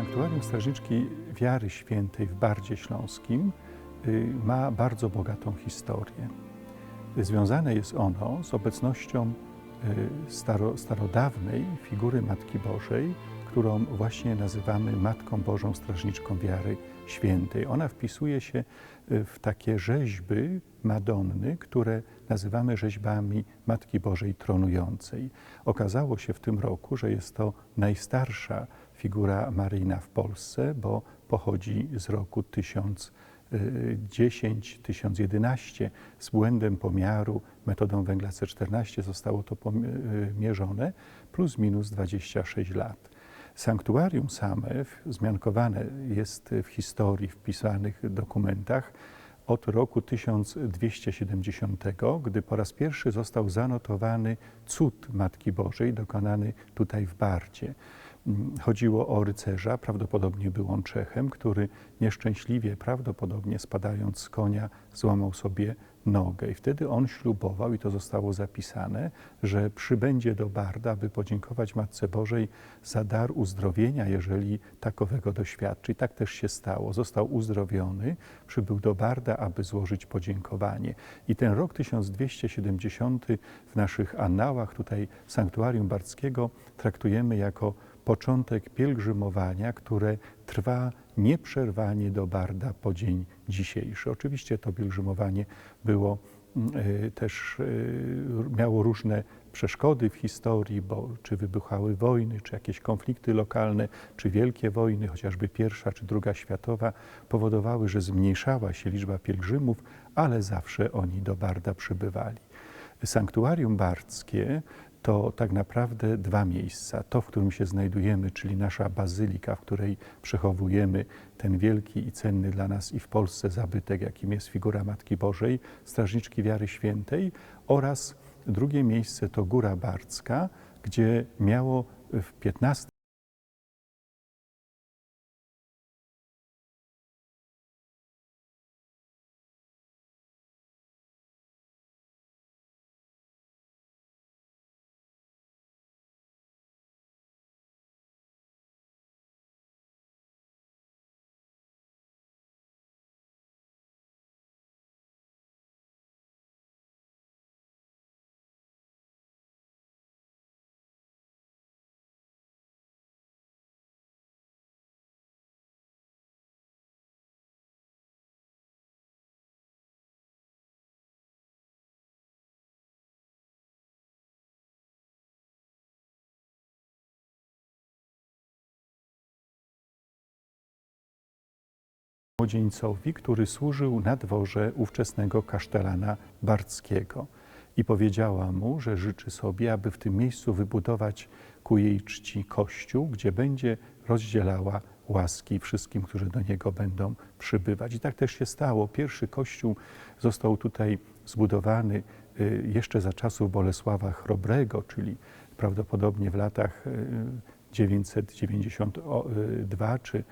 Sanktuarium Strażniczki Wiary Świętej w Bardzie Śląskim y, ma bardzo bogatą historię. Związane jest ono z obecnością y, staro, starodawnej figury Matki Bożej, którą właśnie nazywamy Matką Bożą Strażniczką Wiary Świętej. Ona wpisuje się y, w takie rzeźby Madonny, które nazywamy rzeźbami Matki Bożej Tronującej. Okazało się w tym roku, że jest to najstarsza figura Maryjna w Polsce, bo pochodzi z roku 1010-1011. Z błędem pomiaru metodą węgla C14 zostało to pomierzone plus minus 26 lat. Sanktuarium same zmiankowane jest w historii, w pisanych dokumentach od roku 1270, gdy po raz pierwszy został zanotowany cud Matki Bożej dokonany tutaj w Bardzie. Chodziło o rycerza, prawdopodobnie był on Czechem, który nieszczęśliwie, prawdopodobnie spadając z konia, złamał sobie nogę. I wtedy on ślubował, i to zostało zapisane, że przybędzie do Barda, aby podziękować Matce Bożej za dar uzdrowienia, jeżeli takowego doświadczy. I tak też się stało. Został uzdrowiony, przybył do Barda, aby złożyć podziękowanie. I ten rok 1270 w naszych annałach tutaj Sanktuarium Bardzkiego traktujemy jako początek pielgrzymowania, które trwa nieprzerwanie do Barda po dzień dzisiejszy. Oczywiście to pielgrzymowanie było y, też y, miało różne przeszkody w historii, bo czy wybuchały wojny, czy jakieś konflikty lokalne, czy wielkie wojny, chociażby pierwsza czy druga światowa, powodowały, że zmniejszała się liczba pielgrzymów, ale zawsze oni do Barda przybywali. Sanktuarium bardzkie to tak naprawdę dwa miejsca. To, w którym się znajdujemy, czyli nasza bazylika, w której przechowujemy ten wielki i cenny dla nas i w Polsce zabytek, jakim jest figura Matki Bożej, Strażniczki Wiary Świętej oraz drugie miejsce to Góra Bardzka, gdzie miało w XV młodzieńcowi, który służył na dworze ówczesnego kasztelana bardzkiego. I powiedziała mu, że życzy sobie, aby w tym miejscu wybudować ku jej czci kościół, gdzie będzie rozdzielała łaski wszystkim, którzy do niego będą przybywać. I tak też się stało. Pierwszy kościół został tutaj zbudowany y, jeszcze za czasów Bolesława Chrobrego, czyli prawdopodobnie w latach 992 y, czy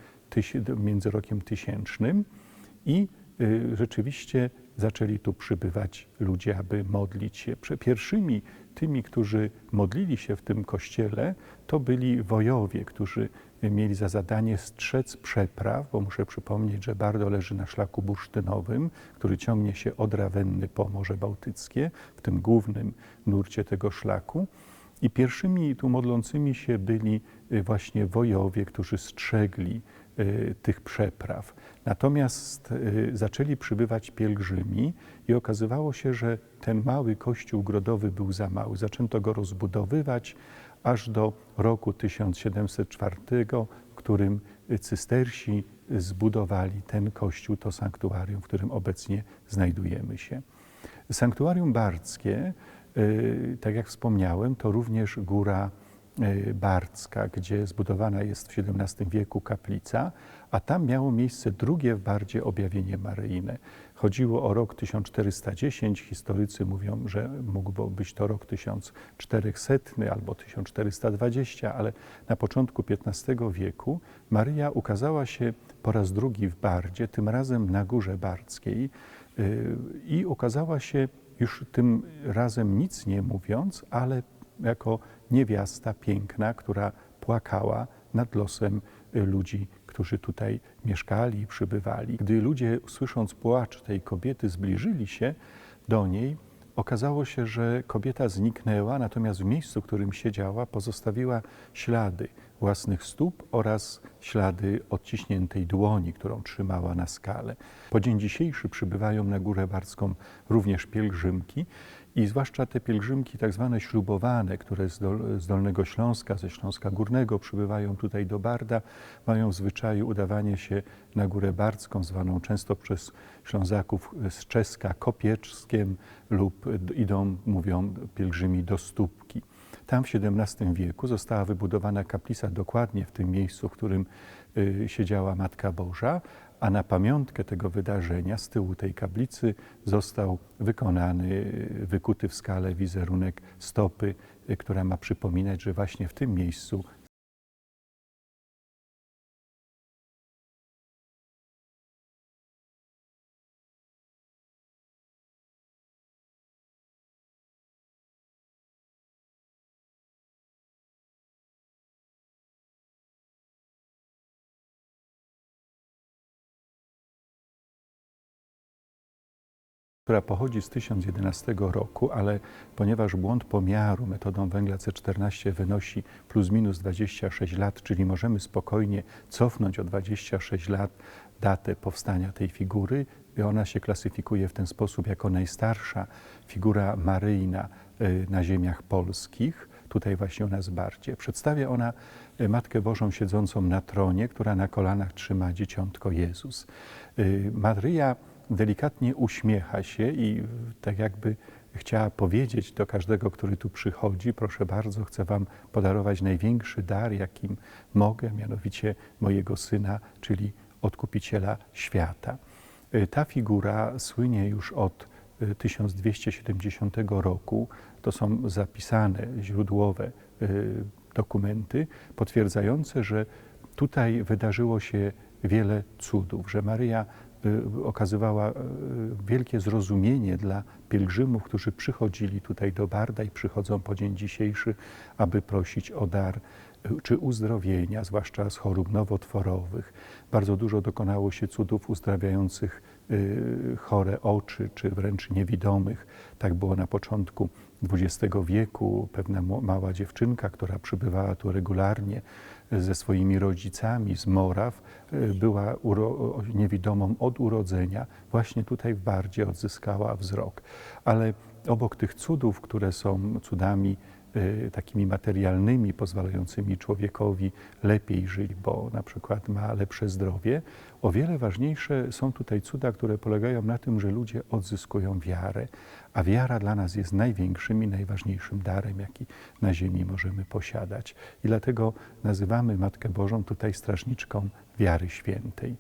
między rokiem tysięcznym i y, rzeczywiście zaczęli tu przybywać ludzie, aby modlić się. Pierwszymi tymi, którzy modlili się w tym kościele, to byli wojowie, którzy mieli za zadanie strzec przepraw, bo muszę przypomnieć, że Bardo leży na szlaku bursztynowym, który ciągnie się od Rawenny po Morze Bałtyckie, w tym głównym nurcie tego szlaku. I pierwszymi tu modlącymi się byli y, właśnie wojowie, którzy strzegli tych przepraw. Natomiast y, zaczęli przybywać pielgrzymi i okazywało się, że ten mały kościół grodowy był za mały. Zaczęto go rozbudowywać aż do roku 1704, w którym cystersi zbudowali ten kościół, to sanktuarium, w którym obecnie znajdujemy się. Sanktuarium bardzkie, y, tak jak wspomniałem, to również góra Bardzka, gdzie zbudowana jest w XVII wieku kaplica, a tam miało miejsce drugie w Bardzie objawienie maryjne. Chodziło o rok 1410, historycy mówią, że mógłby być to rok 1400 albo 1420, ale na początku XV wieku Maryja ukazała się po raz drugi w Bardzie, tym razem na Górze Bardzkiej e, i ukazała się już tym razem nic nie mówiąc, ale jako niewiasta piękna, która płakała nad losem y, ludzi, którzy tutaj mieszkali i przybywali. Gdy ludzie, słysząc płacz tej kobiety, zbliżyli się do niej, okazało się, że kobieta zniknęła, natomiast w miejscu, w którym siedziała, pozostawiła ślady własnych stóp oraz ślady odciśniętej dłoni, którą trzymała na skale. Po dzień dzisiejszy przybywają na Górę Barską również pielgrzymki i zwłaszcza te pielgrzymki tak zwane ślubowane, które z, Dol z Dolnego Śląska, ze Śląska Górnego przybywają tutaj do Barda, mają w zwyczaju udawanie się na Górę Bardzką, zwaną często przez Ślązaków z Czeska Kopieczskiem lub idą, mówią pielgrzymi do Stópki. Tam w XVII wieku została wybudowana kaplica dokładnie w tym miejscu, w którym y, siedziała Matka Boża, a na pamiątkę tego wydarzenia z tyłu tej kaplicy został wykonany, wykuty w skale wizerunek stopy, y, która ma przypominać, że właśnie w tym miejscu która pochodzi z 1011 roku, ale ponieważ błąd pomiaru metodą węgla C14 wynosi plus minus 26 lat, czyli możemy spokojnie cofnąć o 26 lat datę powstania tej figury ona się klasyfikuje w ten sposób jako najstarsza figura maryjna y, na ziemiach polskich, tutaj właśnie u nas bardziej. Przedstawia ona y, Matkę Bożą siedzącą na tronie, która na kolanach trzyma dzieciątko Jezus. Y, Maryja delikatnie uśmiecha się i tak jakby chciała powiedzieć do każdego, który tu przychodzi, proszę bardzo, chcę Wam podarować największy dar, jakim mogę, mianowicie mojego syna, czyli odkupiciela świata. Y, ta figura słynie już od 1270 y, roku. To są zapisane źródłowe y, dokumenty potwierdzające, że tutaj wydarzyło się wiele cudów, że Maryja okazywała y, wielkie zrozumienie dla pielgrzymów, którzy przychodzili tutaj do Barda i przychodzą po dzień dzisiejszy, aby prosić o dar y, czy uzdrowienia, zwłaszcza z chorób nowotworowych. Bardzo dużo dokonało się cudów uzdrawiających chore oczy, czy wręcz niewidomych. Tak było na początku XX wieku. Pewna mała dziewczynka, która przybywała tu regularnie, ze swoimi rodzicami z Moraw, y, była niewidomą od urodzenia, właśnie tutaj w Bardzie odzyskała wzrok. Ale obok tych cudów, które są cudami Y, takimi materialnymi, pozwalającymi człowiekowi lepiej żyć, bo na przykład ma lepsze zdrowie. O wiele ważniejsze są tutaj cuda, które polegają na tym, że ludzie odzyskują wiarę, a wiara dla nas jest największym i najważniejszym darem, jaki na ziemi możemy posiadać. I dlatego nazywamy Matkę Bożą tutaj strażniczką wiary świętej.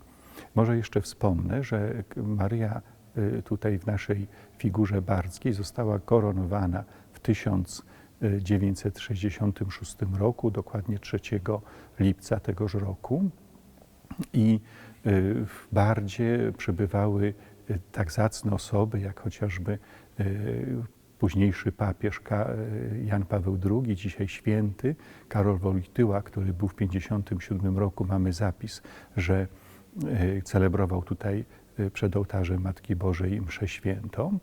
Może jeszcze wspomnę, że Maryja y, tutaj w naszej figurze bardzkiej została koronowana w 1000 1966 roku, dokładnie 3 lipca tegoż roku. I y, w Bardzie przebywały y, tak zacne osoby, jak chociażby późniejszy papież Jan Paweł II, dzisiaj święty, Karol Wojtyła, który był w 1957 roku, mamy zapis, że celebrował tutaj przed ołtarzem Matki Bożej mszę świętą.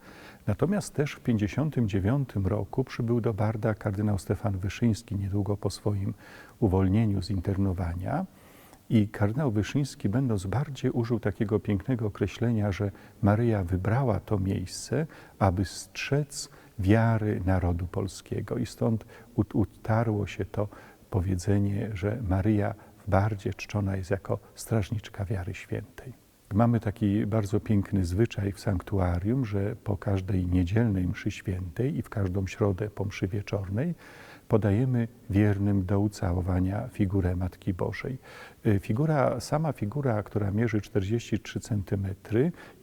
Natomiast też w 1959 roku przybył do Barda kardynał Stefan Wyszyński niedługo po swoim uwolnieniu z internowania. I kardynał Wyszyński, będąc bardziej, użył takiego pięknego określenia, że Maryja wybrała to miejsce, aby strzec wiary narodu polskiego. I stąd utarło się to powiedzenie, że Maryja w czczona jest jako strażniczka wiary świętej. Mamy taki bardzo piękny zwyczaj w sanktuarium, że po każdej niedzielnej mszy świętej i w każdą środę po mszy wieczornej podajemy wiernym do ucałowania figurę Matki Bożej. Y, figura, sama figura, która mierzy 43 cm,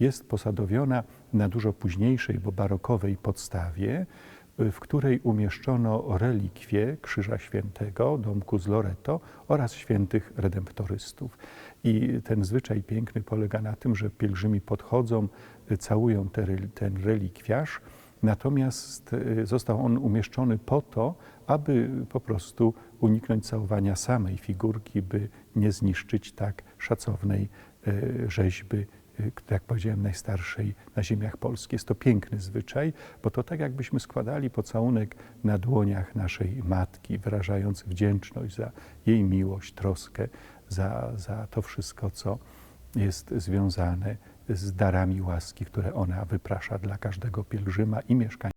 jest posadowiona na dużo późniejszej, bo barokowej podstawie, w której umieszczono relikwie Krzyża Świętego, domku z Loreto oraz świętych redemptorystów. I ten zwyczaj piękny polega na tym, że pielgrzymi podchodzą, całują ten relikwiarz Natomiast y, został on umieszczony po to, aby po prostu uniknąć całowania samej figurki, by nie zniszczyć tak szacownej y, rzeźby, y, jak powiedziałem, najstarszej na ziemiach polskich. Jest to piękny zwyczaj, bo to tak jakbyśmy składali pocałunek na dłoniach naszej matki, wyrażając wdzięczność za jej miłość, troskę, za, za to wszystko, co jest związane z darami łaski, które ona wyprasza dla każdego pielgrzyma i mieszkańca.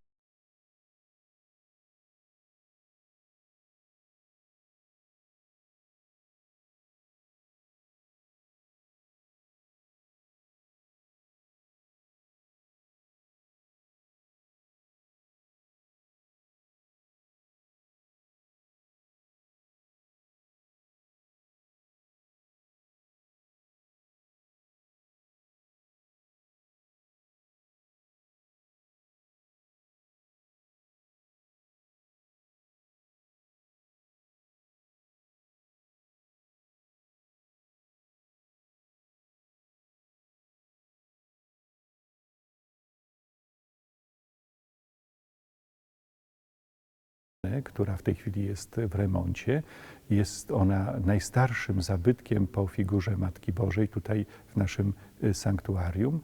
Która w tej chwili jest w remoncie. Jest ona najstarszym zabytkiem po figurze Matki Bożej tutaj w naszym y, sanktuarium,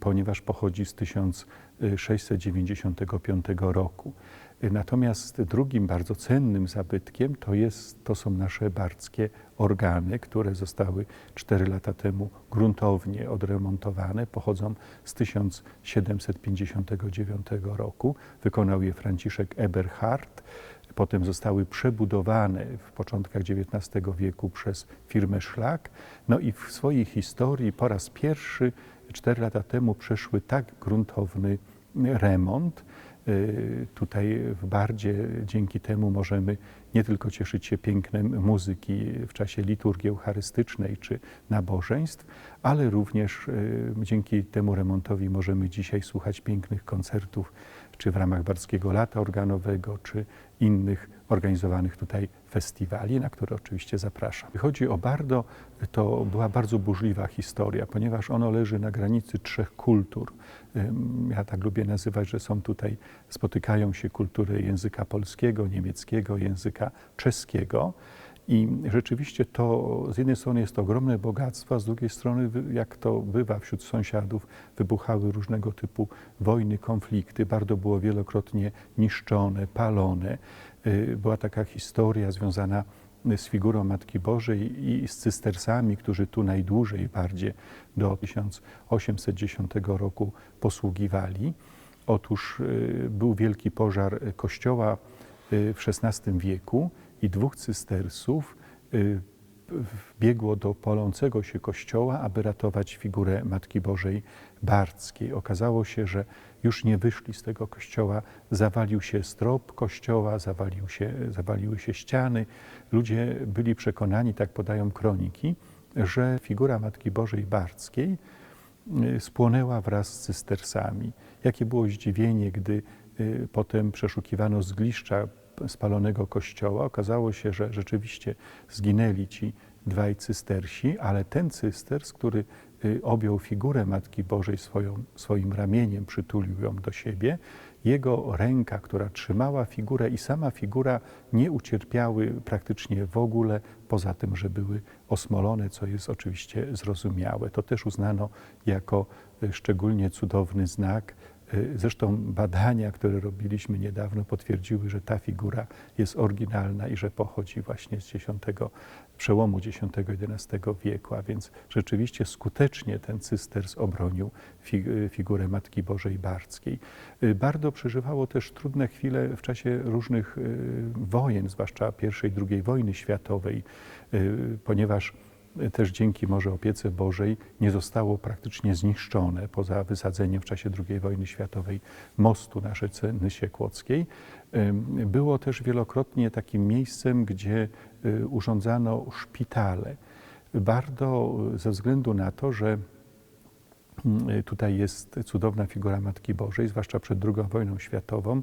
ponieważ pochodzi z 1695 roku. Natomiast drugim bardzo cennym zabytkiem to, jest, to są nasze bardzkie organy, które zostały 4 lata temu gruntownie odremontowane. Pochodzą z 1759 roku. Wykonał je Franciszek Eberhard. Potem zostały przebudowane w początkach XIX wieku przez firmę Szlak. No i w swojej historii po raz pierwszy 4 lata temu przeszły tak gruntowny remont. Y, Tutaj w Bardzie. Dzięki temu możemy nie tylko cieszyć się pięknem muzyki w czasie liturgii eucharystycznej czy nabożeństw, ale również y, dzięki temu remontowi możemy dzisiaj słuchać pięknych koncertów, czy w ramach Bardzkiego Lata Organowego, czy innych organizowanych tutaj festiwali, na które oczywiście zapraszam. Chodzi o Bardo, to była bardzo burzliwa historia, ponieważ ono leży na granicy trzech kultur. Ja tak lubię nazywać, że są tutaj, spotykają się kultury języka polskiego, niemieckiego, języka czeskiego. I rzeczywiście to z jednej strony jest to ogromne bogactwo, a z drugiej strony, jak to bywa wśród sąsiadów, wybuchały różnego typu wojny, konflikty. Bardzo było wielokrotnie niszczone, palone. Y, Była taka historia związana z figurą Matki Bożej i z cystersami, którzy tu najdłużej bardziej do 1810 roku posługiwali. Otóż y, był wielki pożar kościoła y, w XVI wieku i dwóch cystersów y, wbiegło do palącego się kościoła, aby ratować figurę Matki Bożej Bardzkiej. Okazało się, że już nie wyszli z tego kościoła, zawalił się strop kościoła, zawalił się, zawaliły się ściany. Ludzie byli przekonani, tak podają kroniki, że figura Matki Bożej Bardzkiej y, spłonęła wraz z cystersami. Jakie było zdziwienie, gdy y, potem przeszukiwano zgliszcza spalonego kościoła. Okazało się, że rzeczywiście zginęli ci dwaj cystersi, ale ten cysters, który y, objął figurę Matki Bożej swoją, swoim ramieniem, przytulił ją do siebie, jego ręka, która trzymała figurę i sama figura nie ucierpiały praktycznie w ogóle, poza tym, że były osmolone, co jest oczywiście zrozumiałe. To też uznano jako y, szczególnie cudowny znak. Y, Zresztą badania, które robiliśmy niedawno, potwierdziły, że ta figura jest oryginalna i że pochodzi właśnie z X, przełomu X-XI wieku, a więc rzeczywiście skutecznie ten cysters obronił y, figurę Matki Bożej Bardzkiej. Y, Bardo przeżywało też trudne chwile w czasie różnych wojen, zwłaszcza I i II wojny światowej, ponieważ też dzięki może opiece Bożej nie zostało praktycznie zniszczone poza wysadzeniem w czasie II wojny światowej mostu na rzece Nysie Kłodzkiej. Było też wielokrotnie takim miejscem, gdzie y, urządzano szpitale. Bardo y, ze względu na to, że y, tutaj jest cudowna figura Matki Bożej, zwłaszcza przed II wojną światową,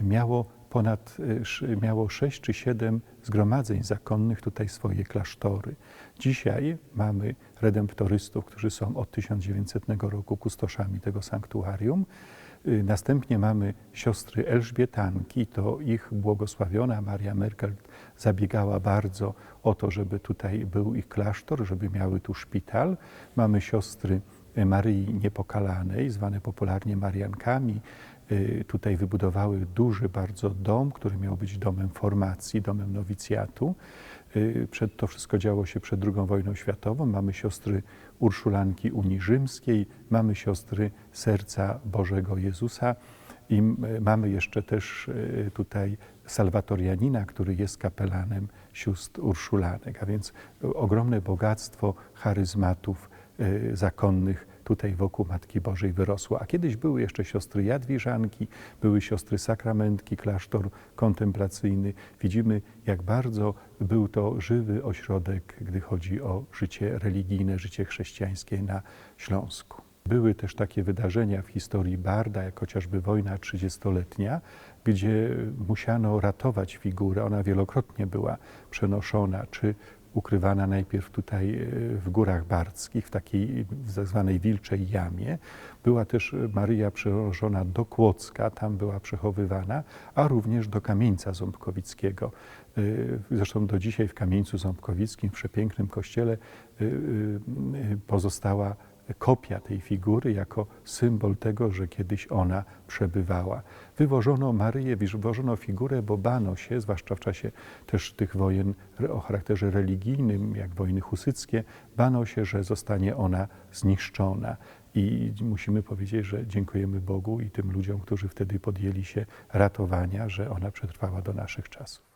miało ponad, y, miało sześć czy siedem zgromadzeń zakonnych tutaj swoje klasztory. Dzisiaj mamy redemptorystów, którzy są od 1900 roku kustoszami tego sanktuarium. Y, Następnie mamy siostry Elżbietanki, to ich błogosławiona Maria Merkel zabiegała bardzo o to, żeby tutaj był ich klasztor, żeby miały tu szpital. Mamy siostry Maryi Niepokalanej, zwane popularnie Mariankami. Y, Tutaj wybudowały duży bardzo dom, który miał być domem formacji, domem nowicjatu. Y, Przed, to wszystko działo się przed II wojną światową. Mamy siostry Urszulanki Unii Rzymskiej, mamy siostry Serca Bożego Jezusa i mamy jeszcze też y, tutaj Salwatorianina, który jest kapelanem sióstr Urszulanek, a więc ogromne bogactwo charyzmatów zakonnych tutaj wokół Matki Bożej wyrosło. A kiedyś były jeszcze siostry Jadwiżanki, były siostry Sakramentki, klasztor kontemplacyjny. Widzimy, jak bardzo był to żywy ośrodek, gdy chodzi o życie religijne, życie chrześcijańskie na Śląsku. Były też takie wydarzenia w historii Barda, jak chociażby wojna trzydziestoletnia, gdzie musiano ratować figurę. Ona wielokrotnie była przenoszona, czy ukrywana najpierw tutaj e, w górach bardzkich, w takiej tak zwanej wilczej jamie. Była też Maryja przenoszona do Kłodzka, tam była przechowywana, a również do Kamieńca Ząbkowickiego. Y, Zresztą do dzisiaj w Kamieńcu Ząbkowickim, w przepięknym kościele, y, pozostała kopia tej figury jako symbol tego, że kiedyś ona przebywała. Wywożono Maryję, wywożono figurę, bo bano się, zwłaszcza w czasie też tych wojen o charakterze religijnym, jak wojny husyckie, bano się, że zostanie ona zniszczona. I musimy powiedzieć, że dziękujemy Bogu i tym ludziom, którzy wtedy podjęli się ratowania, że ona przetrwała do naszych czasów.